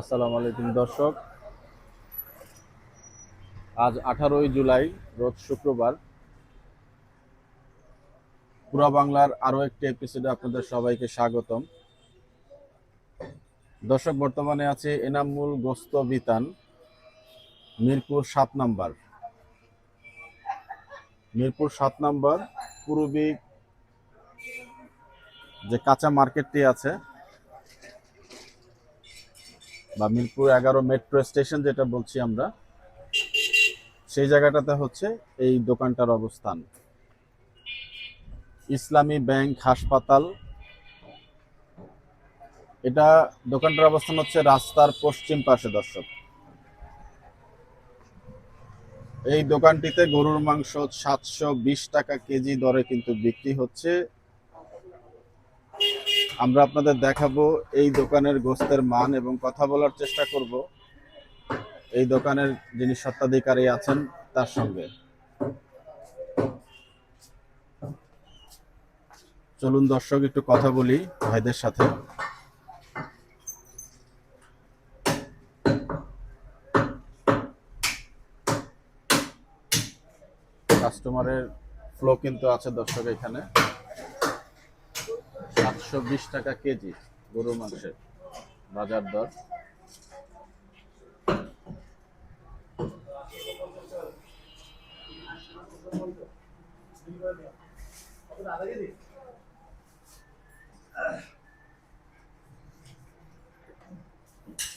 আসসালামু আলাইকুম, দর্শক। আজ আঠারোই জুলাই, রোজ শুক্রবার। পুরা বাংলার আরও একটি এপিসোডে আপনাদের সবাইকে স্বাগতম। দর্শক, বর্তমানে আছে এনামুল গোস্ত বিতান, মিরপুর সাত নাম্বার। মিরপুর সাত নাম্বার, পূর্বিক যে কাঁচা মার্কেটটি আছে বা মিরপুর এগারো মেট্রো স্টেশন যেটা বলছি আমরা, সেই জায়গাটাতে হচ্ছে এই দোকানটার অবস্থান। ইসলামী ব্যাংক হাসপাতাল। এটা দোকানটার অবস্থান হচ্ছে রাস্তার পশ্চিম পাশে, দর্শক। এই দোকানটিতে গরুর মাংস সাতশো বিশ টাকা কেজি দরে কিন্তু বিক্রি হচ্ছে। আমরা আপনাদের দেখাবো এই দোকানের গোস্তের মান এবং কথা বলার চেষ্টা করব। এই দোকানের যিনি সত্ত্বাধিকারী আছেন, তার সঙ্গে। চলুন দর্শক, একটু কথা বলি ভাইদের সাথে। কাস্টমারের ফ্লো কিন্তু আছে দর্শক এখানে। সাতশো বিশ টাকা কেজি গরুর মাংসের বাজার দর।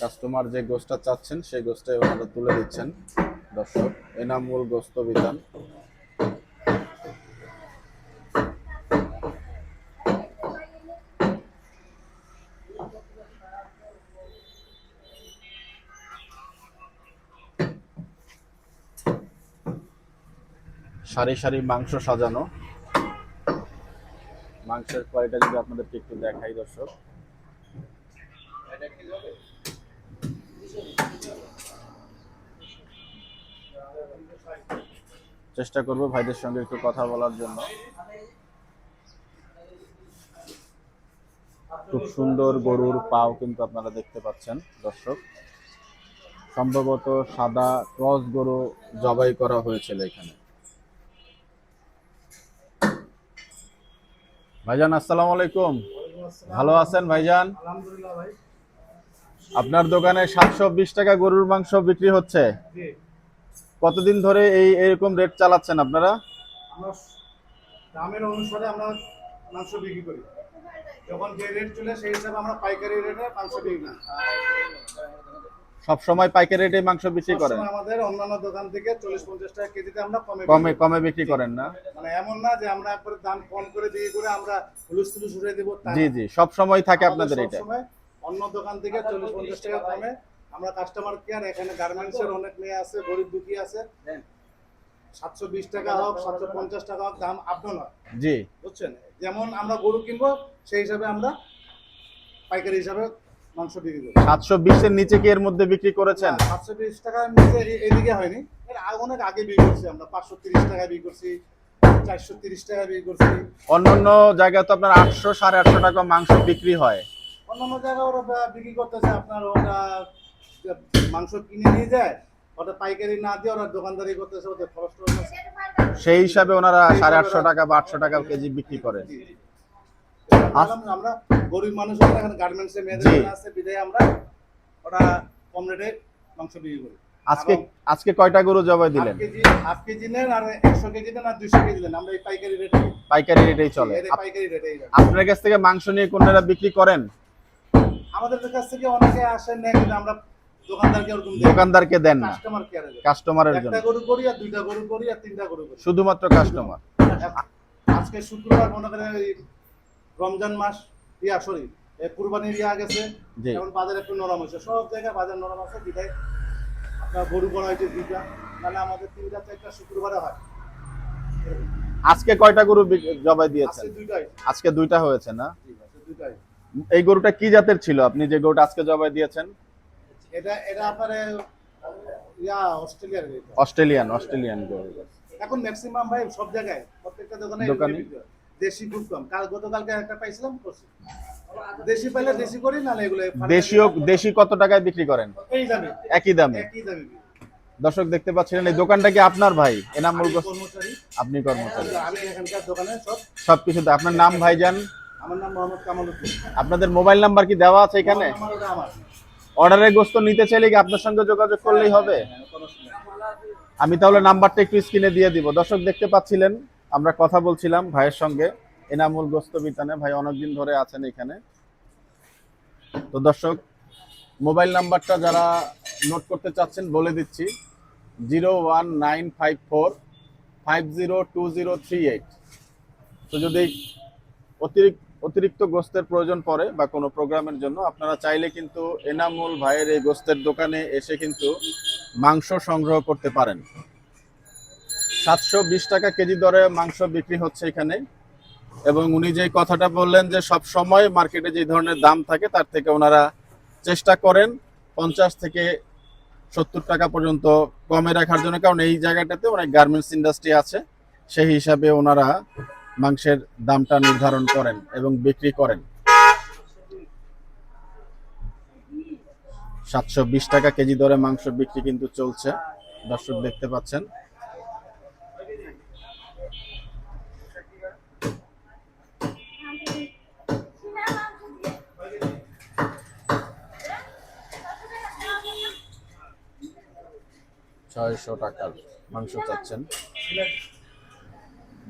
কাস্টমার যে গোষ্ঠটা চাচ্ছেন, সেই গোষ্ঠটাই ওনারা তুলে দিচ্ছেন। দর্শক, এনামুল গোস্ত বিধান সারি সারি মাংস সাজানো। মাংসের কোয়ালিটি যদি আপনাদেরকে একটু দেখাই দর্শক। চেষ্টা করব ভাইদের সঙ্গে একটু কথা বলার জন্য। খুব সুন্দর গরুর পাও কিন্তু আপনারা দেখতে পাচ্ছেন দর্শক। সম্ভবত সাদা ক্রস গরু জবাই করা হয়েছিল এখানে। ভাইজান, আসসালামু আলাইকুম। ভালো আছেন ভাইজান? ভাই আপনার দোকানে সাতশো বিশ টাকা গরুর মাংস বিক্রি হচ্ছে। কতদিন ধরে এই এরকম রেট চালাচ্ছেন আপনারা? দামের অনুসারে আমরা মাংস বিক্রি করি। যখন যে রেট চলে সেই হিসাবে আমরা পাইকারি রেটে মাংস বিক্রি করি। সব সময় পাইকারি রেটে মাংস বিক্রি করেন। আমাদের অন্যান্য দোকান থেকে চল্লিশ পঞ্চাশ টাকা কেজিতে আমরা কমে কমে কমে বিক্রি করেন না। মানে এমন না যে আমরা একবারে দাম কম করে দিয়ে করে আমরা হুলুস তুলুস উঠে দেবো তা জি জি সব সময় থাকে আপনাদের এটা। অন্য দোকান থেকে চল্লিশ পঞ্চাশ টাকা কমে। আমরা কাস্টমার কেয়ার এখানে গার্মেন্টসের অনেক মেয়ে আছে গরিব দুঃখী আছে। সাতশো বিশ টাকা হোক সাতশো পঞ্চাশ টাকা হোক দাম আপডাউন হয় জি। বুঝছেন? যেমন আমরা গরু কিনবো সেই হিসাবে আমরা পাইকারি হিসাবে মাংস বিক্রি করি সাতশো বিশের নিচে কি এর মধ্যে বিক্রি করেছেন? সাতশো বিশ টাকার নিচে এদিকে হয়নি। এর অনেক আগে বিক্রি করছি আমরা পাঁচশো তিরিশ টাকায় বিক্রি করছি চারশো তিরিশ টাকায় বিক্রি করছি। অন্যান্য জায়গায় তো আপনার আটশো সাড়ে আটশো টাকা মাংস বিক্রি হয়। অন্যান্য জায়গায় ওরা বিক্রি করতেছে আপনার ওটা মাংস কিনে নিয়ে যায় ওটা পাইকারি না দিয়ে ওরা দোকানদারি করতেছে ওদের খরচ সেই হিসাবে ওনারা সাড়ে আটশো টাকা বা আটশো টাকা কেজি বিক্রি করে আমরা গরিব মানুষ এখানে গার্মেন্টসে মেয়েদের। আছে বিদায় আমরা ওটা কম রেটে মাংস বিক্রি করি। আজকে আজকে কয়টা গরু জবাই দিলেন? হাফ কেজি নেন আর একশো কেজি নেন আর দুইশো কেজি নেন। আমরা এই পাইকারি রেটে পাইকারি রেটেই চলে। পাইকারি রেটে আপনার কাছ থেকে মাংস নিয়ে কোনরা বিক্রি করেন? আমাদের কাছ থেকে অনেকে আসেন না কিন্তু আমরা দোকানদারকে দোকানদারকে দেন না। কাস্টমারের জন্য। একটা গরু করি আর দুইটা গরু করি আর তিনটা গরু করি। শুধুমাত্র কাস্টমার আজকে শুক্রবার মনে করেন রমজান মাস ইয়া সরি কুরবানির ইয়া গেছে এখন বাজার একটু নরম হয়েছে। সব জায়গায় বাজার নরম আছে বিধায় আপনার গরু করা হয়েছে দুইটা তাহলে আমাদের তিনটা চারটা শুক্রবারে হয়। আজকে কয়টা গরু জবাই দিয়েছেন? আজকে দুইটা হয়েছে না? এই গরুটা কি জাতের ছিল? আপনি যে গরুটা আজকে জবাই দিয়েছেন? এটা এটা আপনার ইয়া অস্ট্রেলিয়ার এটা। অস্ট্রেলিয়ান অস্ট্রেলিয়ান গরু। এখন ম্যাক্সিমাম ভাই সব জায়গায় প্রত্যেকটা দোকানে দোকানে? হয়। দেশি খুব কম। কাল গতকালকে একটা পাইছিলাম করছি। দেশি পাইলে দেশি করি না এগুলো দেশীয় দেশি কত টাকায় বিক্রি করেন? এই দামে। একই দামে। একই দামে দর্শক দেখতে পাচ্ছিলেন এই দোকানটা কি আপনার ভাই? এনামুল কর্মচারী। আপনি কর্মচারী। আমি এখানকার দোকানে সব সবকিছু আপনার নাম ভাইজান? আমার নাম মোহাম্মদ কামাল উদ্দিন। আপনাদের মোবাইল নাম্বার কি দেওয়া আছে এখানে? অর্ডারের গোস্ত নিতে চাইলে কি আপনার সঙ্গে যোগাযোগ করলেই হবে? হ্যাঁ, সমস্যা নেই। আমি তাহলে নাম্বারটা একটু স্ক্রিনে দিয়ে দিব। দর্শক দেখতে পাচ্ছিলেন আমরা কথা বলছিলাম ভাইয়ের সঙ্গে, এনামুল গোস্ত বিতানে। ভাই অনেকদিন ধরে আছেন এখানে। তো দর্শক, মোবাইল নাম্বারটা যারা নোট করতে চাচ্ছেন, বলে দিচ্ছি, zero one nine five four five zero two zero three eight. তো যদি অতিরিক্ত অতিরিক্ত গোস্তের প্রয়োজন পড়ে বা কোনো প্রোগ্রামের জন্য, আপনারা চাইলে কিন্তু এনামুল ভাইয়ের এই গোস্তের দোকানে এসে কিন্তু মাংস সংগ্রহ করতে পারেন। সাতশো বিশ টাকা কেজি দরে মাংস বিক্রি হচ্ছে এখানে। এবং উনি যে কথাটা বললেন যে সব সময় মার্কেটে যে ধরনের দাম থাকে, তার থেকে ওনারা চেষ্টা করেন পঞ্চাশ থেকে সত্তর টাকা পর্যন্ত কমে রাখার জন্য। কারণ এই জায়গাটাতে অনেক গার্মেন্টস ইন্ডাস্ট্রি আছে, সেই হিসাবে ওনারা মাংসের দামটা নির্ধারণ করেন এবং বিক্রি করেন। সাতশো বিশ টাকা কেজি দরে মাংস বিক্রি কিন্তু চলছে, দর্শক দেখতে পাচ্ছেন। ছয়শো টাকার মাংস চাচ্ছেন।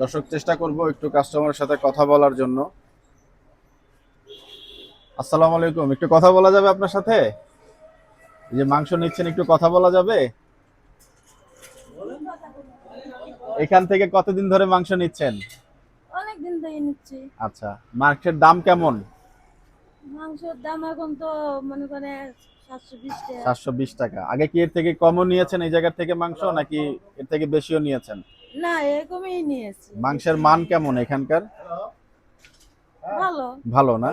দর্শক চেষ্টা করব একটু কাস্টমারের সাথে কথা বলার জন্য। আসসালামু আলাইকুম একটু কথা বলা যাবে আপনার সাথে? যে মাংস নিচ্ছেন একটু কথা বলা যাবে? এখান থেকে কতদিন ধরে মাংস নিচ্ছেন? নিচ্ছি। আচ্ছা মাংসের দাম কেমন? মাংসের দাম এখন তো মনে করে সাতশো বিশ টাকা। আগে কি এর থেকে কমও নিয়েছেন এই জায়গা থেকে মাংস নাকি এর থেকে বেশিও নিয়েছেন? না এরকমই নিয়েছি। মাংসের মান কেমন এখানকার? ভালো। ভালো না?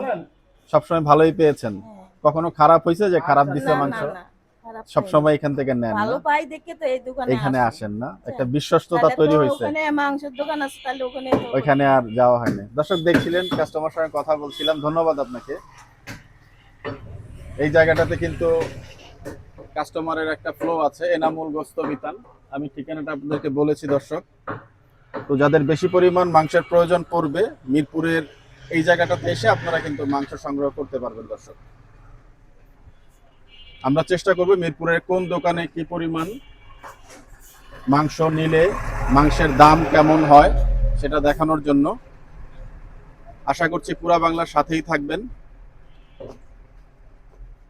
সবসময় ভালোই পেয়েছেন। হ্যাঁ। কখনো খারাপ হয়েছে যে খারাপ দিছে মাংস? না, না, সব সময় এখান থেকে নেন ভালো না? পাই দেখে তো এই দোকানে এখানে আসেন না? একটা হ্যাঁ। বিশ্বস্ততা তৈরি হয়েছে। ওখানে মাংসের দোকান আছে তাহলে ওখানে ওইখানে আর যাওয়া হয়নি। দর্শক দেখছিলেন কাস্টমার সঙ্গে কথা বলছিলাম। ধন্যবাদ আপনাকে। এই জায়গাটাতে কিন্তু কাস্টমারের একটা ফ্লো আছে, এনামুল গোস্ত বিতান। আমি ঠিকানাটা আপনাদেরকে বলেছি, দর্শক। তো যাদের বেশি পরিমাণ মাংসের প্রয়োজন পড়বে, মিরপুরের এই জায়গাটাতে এসে আপনারা কিন্তু মাংস সংগ্রহ করতে পারবেন, দর্শক। আমরা চেষ্টা করব মিরপুরের কোন দোকানে কি পরিমাণ মাংস নিলে মাংসের দাম কেমন হয়, সেটা দেখানোর জন্য। আশা করছি পুরা বাংলার সাথেই থাকবেন।